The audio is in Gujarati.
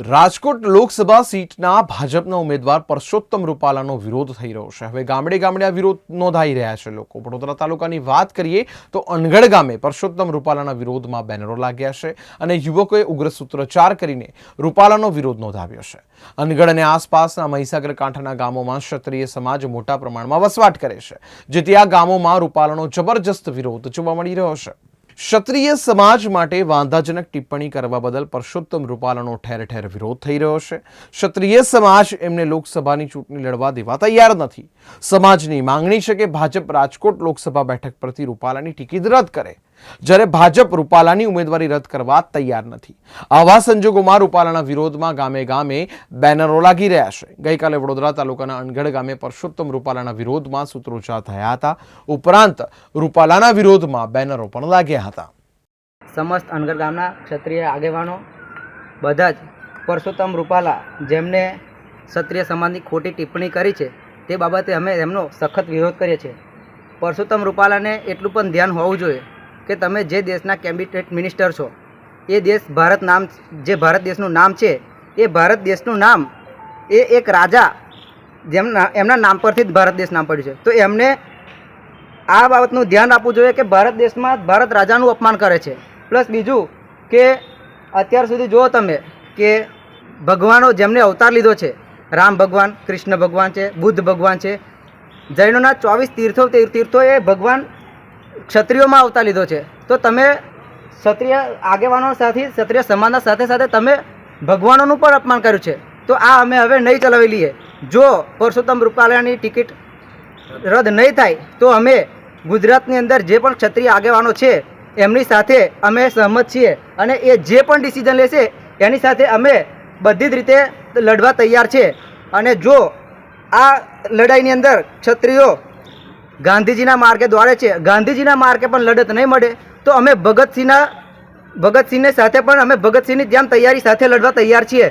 રાજકોટ લોકસભા સીટના ભાજપના ઉમેદવાર પરસોત્તમ રૂપાલાનો વિરોધ થઈ રહ્યો છે. હવે ગામડે ગામડે આ વિરોધ નોંધાઈ રહ્યા છે લોકો. વડોદરા તાલુકાની વાત કરીએ તો અનગઢ ગામે પરસોત્તમ રૂપાલાના વિરોધમાં બેનરો લાગ્યા છે અને યુવકોએ ઉગ્ર સૂત્રોચ્ચાર કરીને રૂપાલાનો વિરોધ નોંધાવ્યો છે. અનગઢ અને આસપાસના મહીસાગર કાંઠાના ગામોમાં ક્ષત્રિય સમાજ મોટા પ્રમાણમાં વસવાટ કરે છે. જેથી આ ગામોમાં રૂપાલાનો જબરજસ્ત વિરોધ જોવા મળી રહ્યો છે. ક્ષત્રિય સમાજ માટે વાંધાજનક ટિપ્પણી કરવા બદલ પરસોત્તમ રૂપાલાનો ઠેર ઠેર વિરોધ થઈ રહ્યો છે. ક્ષત્રિય સમાજ એમને લોકસભાની ચૂંટણી લડવા દેવા તૈયાર નથી. સમાજની માંગણી છે કે ભાજપ રાજકોટ લોકસભા બેઠક પરથી રૂપાલાની ટિકિટ રદ કરે. જ્યારે ભાજપ રૂપાલાની ઉમેદવારી રદ કરવા તૈયાર નથી. આવા સંજોગોમાં રૂપાલાના વિરોધમાં ગામે ગામે બેનરો લાગી રહ્યા છે. ગઈકાલે વડોદરા તાલુકાના અણગઢ ગામે પરસોત્તમ રૂપાલાના વિરોધમાં સૂત્રોચ્ચાર થયા હતા. ઉપરાંત રૂપાલાના વિરોધમાં બેનરો પણ લાગ્યા હતા. સમસ્ત અણગઢ ગામના ક્ષત્રિય આગેવાનો, બધા જ પરસોત્તમ રૂપાલા જેમને ક્ષત્રિય સમાજની ખોટી ટિપ્પણી કરી છે, તે બાબતે અમે એમનો સખત વિરોધ કરીએ છીએ. પરસોત્તમ રૂપાલાને એટલું પણ ધ્યાન હોવું જોઈએ કે તમે જે દેશના કેબિનેટ મિનિસ્ટર છો, એ દેશ ભારત નામ, જે ભારત દેશનું નામ છે, એ ભારત દેશનું નામ, એ એક રાજા જેમના, એમના નામ પરથી જ ભારત દેશ નામ પડ્યું છે. તો એમને આ બાબતનું ધ્યાન આપવું જોઈએ કે ભારત દેશમાં ભારત રાજાનું અપમાન કરે છે. પ્લસ બીજું કે અત્યાર સુધી જુઓ તમે કે ભગવાનો જેમને અવતાર લીધો છે, રામ ભગવાન, કૃષ્ણ ભગવાન છે, બુદ્ધ ભગવાન છે, જૈનોના ચોવીસ તીર્થો તીર્થો એ ભગવાન ક્ષત્રિયોમાં આવતા લીધો છે. તો તમે ક્ષત્રિય આગેવાનો સાથે, ક્ષત્રિય સમાજના સાથે સાથે તમે ભગવાનોનું પણ અપમાન કર્યું છે. તો આ અમે હવે નહીં ચલાવી લઈએ. જો પરસોત્તમ રૂપાલાની ટિકિટ રદ નહીં થાય, તો અમે ગુજરાતની અંદર જે પણ ક્ષત્રિય આગેવાનો છે, એમની સાથે અમે સહમત છીએ અને એ જે પણ ડિસિઝન લેશે, એની સાથે અમે બધી જ રીતે લડવા તૈયાર છે. અને જો આ લડાઈની અંદર ક્ષત્રિયો ગાંધીજીના માર્ગે દોડે છે. ગાંધીજીના માર્ગે પણ લડત નહીં મળે તો અમે ભગતસિંહના ભગતસિંહની સાથે પણ અમે ભગતસિંહની જેમ તૈયારી સાથે લડવા તૈયાર છીએ.